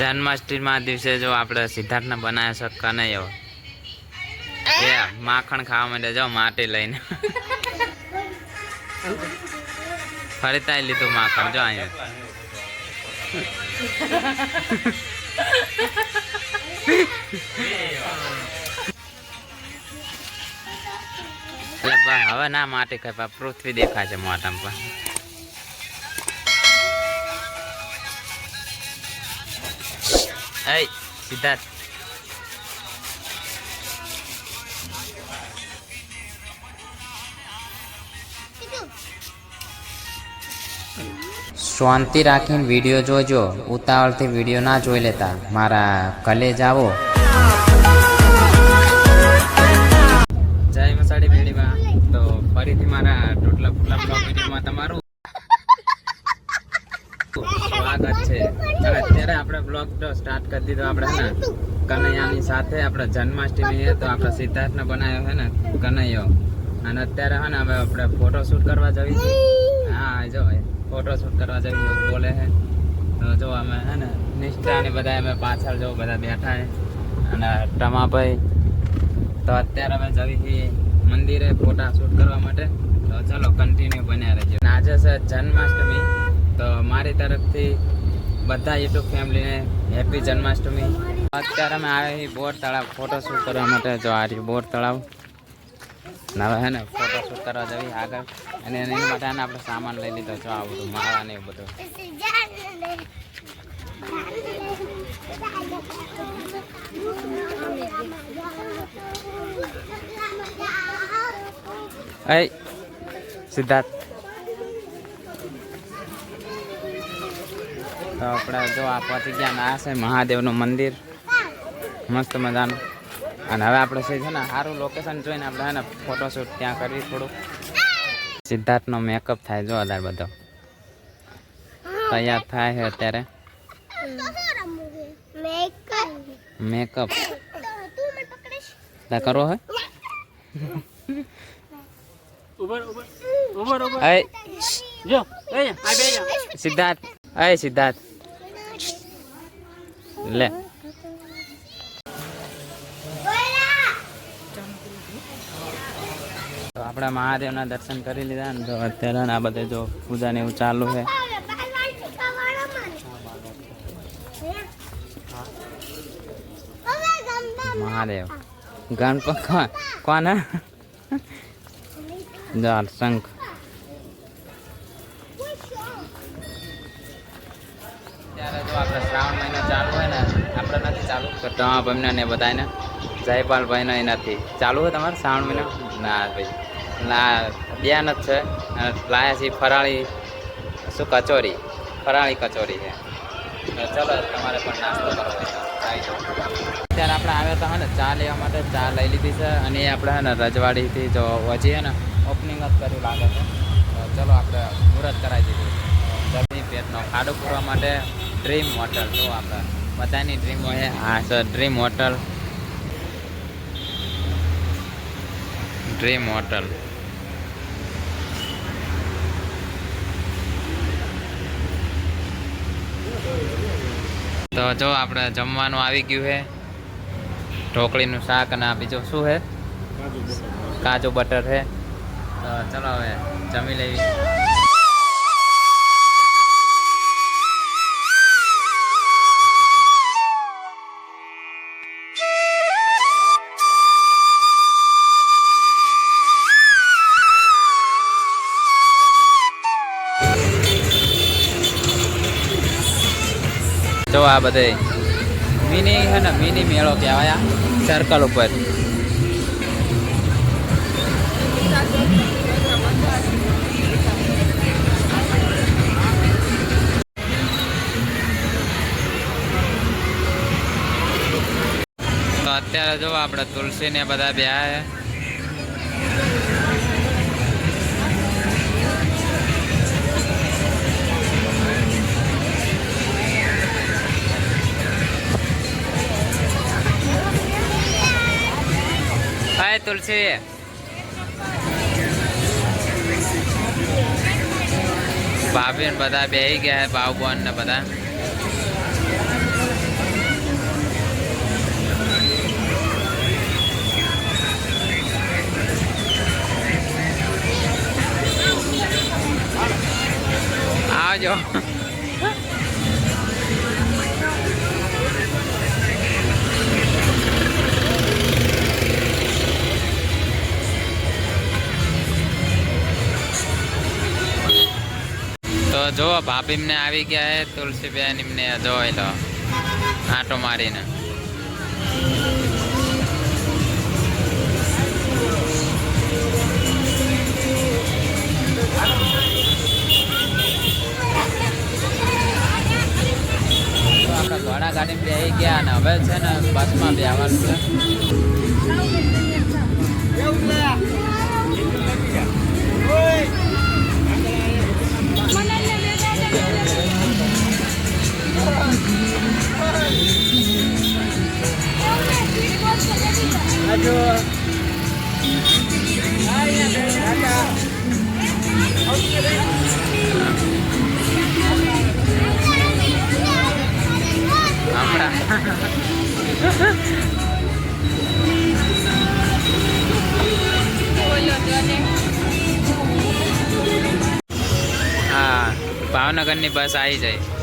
જન્માષ્ટમીમાં દિવસે જો આપણે સિદ્ધાર્થને શકતા નહીં એવો. એ માખણ ખાવા માટે જો માટી લઈને. ફરીતા લીધું માખણ, જો અહીંયા. હવે ના માટી પા પૃથ્વી દેખાય છે મોઢામાં. પણ Hey, સિદ્ધાર્થ શાંતિ રાખીને વીડિયો જોજો. ઉતાવળથી વીડિયો ના જોઈ લેતા. મારા કલે જાવો જય મસાડી બેડીમાં તો ફરીથી મારા ટોટલા ફૂટલા બ્લોગ વિડીયોમાં તમારું સ્વાગત છે અને અત્યારે આપણે બ્લોગ તો સ્ટાર્ટ કરી દીધો આપણે હે ને. કનૈયાની સાથે આપણે જન્માષ્ટમી છે, તો આપણે સિદ્ધાર્થને બનાવ્યો છે ને, કનૈયો. અને અત્યારે હે ને હવે આપણે ફોટો શૂટ કરવા જવી છે હા જો ફોટો શૂટ કરવા જવી બોલે છે. તો જો અમે હે ને, નિષ્ઠા ને બધા અમે પાછળ જો બધા બેઠા છે. અને ટમાભાઈ તો અત્યારે અમે જવી છીએ મંદિરે ફોટા શૂટ કરવા માટે. તો ચલો કન્ટિન્યુ બન્યા રહેજો. આજે છે જન્માષ્ટમી, તો મારી તરફથી બધા યુટ્યુબ ફેમિલીને હેપી જન્માષ્ટમી અત્યારે અમે આવ્યા છીએ બોર તળાવ ફોટોશૂટ કરવા માટે જો આ રહ્યું બોર તળાવ. હવે હે ને ફોટો કરવા જવી આગળ. અને એની માટે આપણે સામાન લઈ લીધો છો આ બધું માળા ને એવું બધું. સિદ્ધાર્થ. તો આપણે જો આ પહોંચી ગયા ને આ છે મહાદેવનું મંદિર. મસ્ત મજાનું. અને હવે આપણે છે છે ને સારું લોકેશન જોઈને આપણે હે ને ફોટોશૂટ ત્યાં કરવી થોડું. સિદ્ધાર્થનો મેકઅપ થાય જો અધાર બધો. તૈયાર થાય છે અત્યારે. મેકઅપ તા કરવો હોય ઉભર ઉભર ઉભર ઉભર. જો એ આ બે. સિદ્ધાર્થ એ સિદ્ધાર્થ. લે. તો આપણે મહાદેવના દર્શન કરી લીધા ને તો અત્યારે આ બધે જો પૂજા ને એવું ચાલુ છે. મહાદેવ. ગણપત કોણ હે? શંખ. તો તમારા ભાઈને ને બધાને જયપાલભાઈનો એ નથી ચાલુ હોય તમારે શ્રાવણ મહિનો? ના ભાઈ. ના, બેન જ છે. અને લાયા છે ફરાળી, શું કચોરી? ફરાળી કચોરી છે. ચાલો, તમારે પણ નાસ્તો કરવો અત્યારે આપણે આવ્યા હતા ને, ચા લેવા માટે. ચા લઈ લીધી છે. અને એ આપણે ને, રજવાડીથી જો હે ને ઓપનિંગ જ કર્યું લાગે છે. ચલો, આપણે મુહૂર્ત કરાવી દીધું. જલ્દી પેટનો ખાડો પૂરવા માટે ડ્રીમ હોટલ જો આપણે બધાની ડ્રીમ હોય. હા sir dream hotel dream hotel તો જો આપણે જમવાનું આવી ગયું છે. ઢોકળીનું શાક અને આ બીજું શું છે? કાજુ બટર છે. તો ચલો હવે જમી લેવી. જો આ બધે મિની હે ને મિની મેળો કહેવાય સર્કલ ઉપર. અત્યારે જો આપણે તુલસી ને બધા બેહા से भाभी ने बता ब्या क्या है भाव बहन ने बता आ जाओ। જો ભાભી ને આવી ગયા હે તુલસીબેન એમને જોઈ લો, આટો મારીને. આપણે ઘોડા ગાડી બેસી ગયા અને હવે છે ને બસમાં બેસવાનું છે. હમણાં ભાવનગરની બસ આવી જાય.